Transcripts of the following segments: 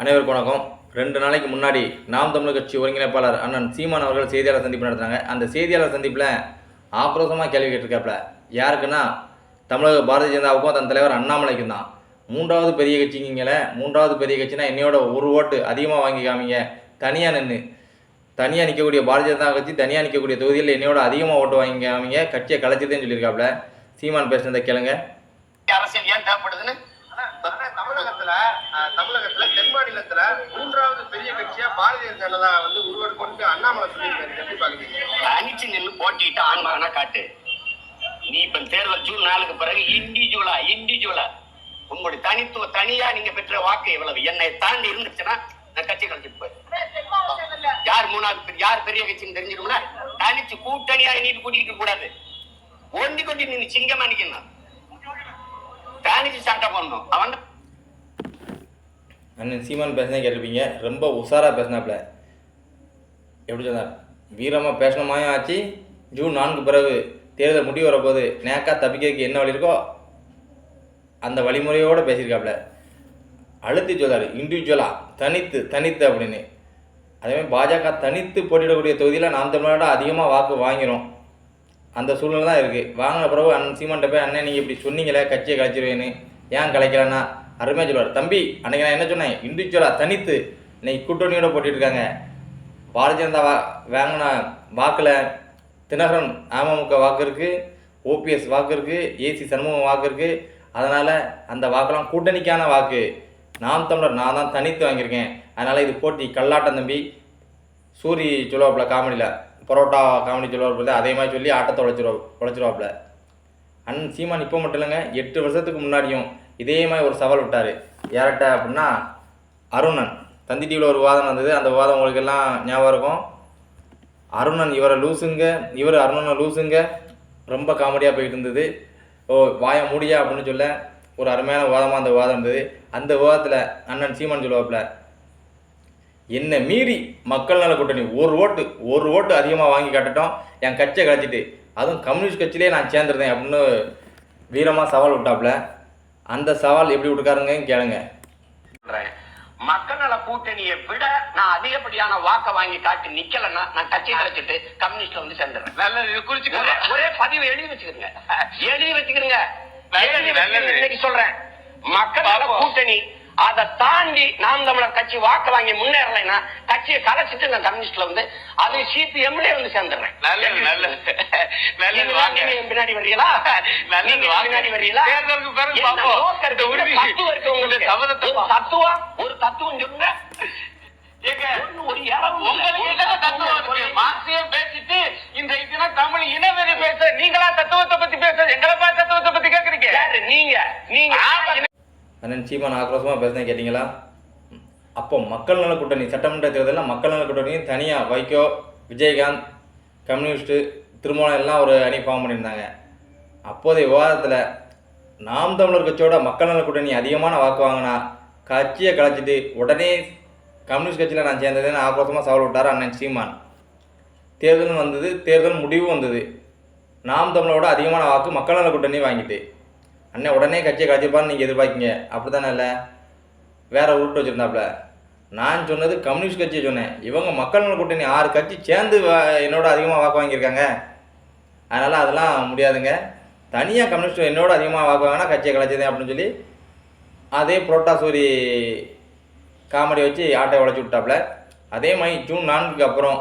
அனைவருக்கும் வணக்கம். ரெண்டு நாளைக்கு முன்னாடி நாம் தமிழ் கட்சி ஒருங்கிணைப்பாளர் அண்ணன் சீமான் அவர்கள் செய்தியாளர் சந்திப்பு நடத்துனாங்க. அந்த செய்தியாளர் சந்திப்பில் ஆக்ரோஷமாக கேள்வி கேட்டிருக்காப்புல யாருக்குன்னா தமிழக பாரதிய ஜனதாவுக்கும் தன் தலைவர் அண்ணாமலைக்கும் தான். மூன்றாவது பெரிய கட்சிங்கிங்கள மூன்றாவது பெரிய கட்சினா என்னையோட ஒரு ஓட்டு அதிகமாக வாங்கி காமிங்க. தனியாக நின்று தனியாக நிற்கக்கூடிய பாரதிய ஜனதா கட்சி தனியாக நிற்கக்கூடிய தொகுதியில் என்னையோட அதிகமாக ஓட்டு வாங்கி காமிங்க. கட்சியை கலைச்சிட்டேன்னு சொல்லியிருக்காப்புல சீமான் பேசுனதை கேளுங்க. அரசியல் ஏன் தேவைப்படுதுன்னு தமிழகத்துல தமிழகத்துல தென் மாநிலத்துல மூன்றாவது பெரிய கட்சியா பாரதிய ஜனதா வந்து உருவெடுக்கொண்டு அண்ணாமலை சொல்லியிருக்காரு. எப்படி பாக்குறீங்க? தனிச்சு நின்று போட்டிட்டு ஆன்மகனா காட்டு. நீ இப்ப தேர்தல் ஜூன் நாளுக்கு பிறகு இண்டிவிஜுவலா இண்டிவிஜுவலா உங்களுடைய தனித்துவ தனியா நீங்க பெற்ற வாக்கு எவ்வளவு? என்னை தாண்டி இருந்துச்சுன்னா நான் கட்சி கலைச்சிட்டு போயிருக்கேன் யார் மூணாவது யார் பெரிய கட்சின்னு தெரிஞ்சிடும்ல தனிச்சு கூட்டணியா நீட்டு கூட்டிட்டு கூடாது. ஒண்டி கொண்டு நீ சிங்கமா நிக்கணும். தனிச்சு சட்டை பண்ணணும் அவன் அண்ணன் சீமான் பேசினே கேட்டிருப்பீங்க. ரொம்ப உஷாராக பேசினாப்புல. எப்படி சொன்னார்? வீரமாக பேசணுமாயும் ஆச்சு. ஜூன் நான்கு பிறகு தேர்தல் முடிவு வரப்போது நேக்கா தப்பிக்கிறதுக்கு என்ன வழி இருக்கோ அந்த வழிமுறையோடு பேசியிருக்காப்புல. அழுத்தி சொல்கிறார் இண்டிவிஜுவலாக தனித்து தனித்து அப்படின்னு. அதேமாதிரி பாஜக தனித்து போட்டியிடக்கூடிய தொகுதியில் நாம் தமிழ்நாடு அதிகமாக வாக்கு வாங்கிறோம் அந்த சூழ்நிலை தான் இருக்குது வாங்கின பிறகு அண்ணன் சீமான்ட்ட போய் அண்ணன் நீங்கள் இப்படி சொன்னீங்களே கட்சியை கலைச்சிருவேன்னு. ஏன் கலைக்கலன்னா அருமையாக சொல்லுவார். தம்பி அன்னைக்கு நான் என்ன சொன்னேன்? இண்டிவிஜுவலாக தனித்து இன்னைக்கு கூட்டணியோட போட்டிருக்காங்க. இருக்காங்க பாரதிய ஜனதா வா வாங்கின வாக்கில் தினகரன் அமமுக வாக்கு இருக்குது ஓபிஎஸ் வாக்கு இருக்குது ஏசி சண்முகம் வாக்கு இருக்குது அதனால் அந்த வாக்கெல்லாம் கூட்டணிக்கான வாக்கு. நாம் தமிழர் நான் தான் தனித்து வாங்கியிருக்கேன். அதனால் இது போட்டி கல்லாட்டம் தம்பி. சூரி சொல்லுவாப்புல காமெடியில். பரோட்டா காமெடி சொல்லுவாப்புல. அதே மாதிரி சொல்லி ஆட்டத்தை உழைச்சிருவா உழைச்சிருவாப்புல. அண்ணன் சீமான் இப்போ மட்டும் இல்லைங்க எட்டு வருஷத்துக்கு முன்னாடியும் இதே மாதிரி ஒரு சவால் விட்டார். யார்கிட்ட அப்படின்னா அருணன். தந்தி டிவியில் ஒரு வாதம் வந்தது அந்த வாதம் உங்களுக்கு எல்லாம் ஞாபகம் இருக்கும். அருணன் இவரை லூசுங்க. இவர் அருணனை லூசுங்க. ரொம்ப காமெடியாக போயிட்டு இருந்தது. ஓ வாய மூடியா அப்படின்னு சொல்ல ஒரு அருமையான வாதமாக அந்த வாதம் இருந்தது. அந்த விவாதத்தில் அண்ணன் சீமான் சொல்லுவாப்புல என்னை மீறி மக்கள் நல கூட்டணி ஒரு ஓட்டு ஒரு ஓட்டு அதிகமாக வாங்கி காட்டட்டும். என் கட்சியை கழிச்சிட்டு அதுவும் கம்யூனிஸ்ட் கட்சியிலே நான் சேர்ந்துருந்தேன் அப்படின்னு வீரமாக சவால் விட்டாப்புல. அந்த சவால் எப்படி விட்டுக்காருங்க கேளுங்க சொல்றேன். மக்கள் நல கூட்டணியை விட நான் அதிகப்படியான வாக்க வாங்கி காட்டி நிக்கலன்னா நான் கட்சி கழிச்சிட்டு கம்யூனிஸ்ட்ல வந்து சேர்ந்துடுறேன் நல்லது குறிச்சு ஒரே- பதிவு எழுதி வச்சுக்கிறீங்க எழுதி வச்சுக்கிறீங்க. இன்னைக்கு சொல்றேன் மக்கள் நல. கூட்டணி அதை தாண்டி நாம் தமிழர் கட்சி வாக்கு வாங்கி முன்னேறலைன்னா கட்சியை கலைச்சிட்டு நான் கம்யூனிஸ்ட்ல வந்து அது சிபிஎம்ல வந்து சேர்ந்துடுறேன். பின்னாடி தத்துவம் சபதத்தை ஒரு தத்துவம் சொல்லுங்க. பேசிட்டு இன்றைக்கு தமிழ் இனவெறி பேச நீங்களா தத்துவத்தை பத்தி பேச எங்களை தத்துவத்தை பத்தி கேக்குறீங்க? நீங்க. நீங்க. அண்ணன் சீமான் ஆக்ரோஷமாக பேசுனேன் கேட்டிங்களா? அப்போ மக்கள் நல கூட்டணி சட்டமன்ற தேர்தலில் மக்கள் நல கூட்டணி தனியாக வைகோ விஜயகாந்த் கம்யூனிஸ்ட்டு திருமணம் எல்லாம் ஒரு அணி ஃபார்ம் பண்ணியிருந்தாங்க. அப்போதைய விவாதத்தில் நாம் தமிழர் கட்சியோட மக்கள் நல கூட்டணி அதிகமான வாக்கு வாங்கினா கட்சியை கலைச்சிட்டு உடனே கம்யூனிஸ்ட் கட்சியில் நான் சேர்ந்ததுன்னு ஆக்ரோஷமாக சவால் விட்டார் அண்ணன் சீமான். தேர்தல் வந்தது தேர்தல் முடிவு வந்தது. நாம் தமிழோட அதிகமான வாக்கு மக்கள் நல கூட்டணி வாங்கிட்டு. அண்ணன் உடனே கட்சியை கழிச்சிருப்பான்னு நீங்கள் எதிர்பார்க்கீங்க. அப்படி தானே இல்லை? வேற உருட்டு வச்சுருந்தாப்புல. நான் சொன்னது கம்யூனிஸ்ட் கட்சியை சொன்னேன். இவங்க மக்கள் நல கூட்டணி ஆறு கட்சி சேர்ந்து என்னோட அதிகமாக வாக்கு வாங்கியிருக்காங்க. அதனால் அதெல்லாம் முடியாதுங்க. தனியாக கம்யூனிஸ்ட் என்னோட அதிகமாக வாக்கு வாங்கினா கட்சியை கலைச்சதே அப்படின்னு சொல்லி அதே புரோட்டாசூரி காமெடி வச்சு ஆட்டை உழைச்சி விட்டாப்புல. அதே மாதிரி ஜூன் நான்குக்கு அப்புறம்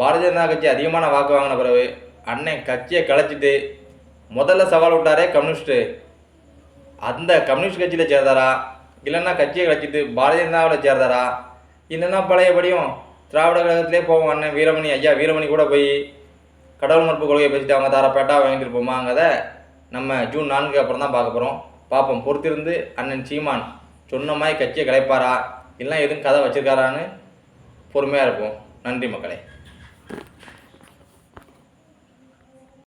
பாரதிய ஜனதா கட்சி அதிகமான வாக்கு வாங்கின பிறகு அண்ணன் கட்சியை கலைச்சிட்டு முதல்ல சவால் விட்டாரே கம்யூனிஸ்ட்டு அந்த கம்யூனிஸ்ட் கட்சியில் சேர்ந்தாரா? இல்லைன்னா கட்சியை கழிச்சிட்டு பாரதிய ஜனதாவில் சேர்ந்தாரா? இல்லைன்னா பழையபடியும் திராவிட கழகத்திலே போவோம் அண்ணன் வீரமணி ஐயா வீரமணி கூட போய் கடவுள் மறுப்பு கொள்கையை பேசிட்டு அவங்க தாரப்பேட்டா வாங்கிட்டு போமாங்கிறத நம்ம ஜூன் நான்கு அப்புறம் தான் பார்க்க போகிறோம் பார்ப்போம் பொறுத்திருந்து அண்ணன் சீமான் சொன்ன மாதிரி கட்சியை கிடைப்பாரா இல்லை எதுவும் கதை வச்சுருக்காரான்னு பொறுமையாக இருப்போம். நன்றி மக்களே.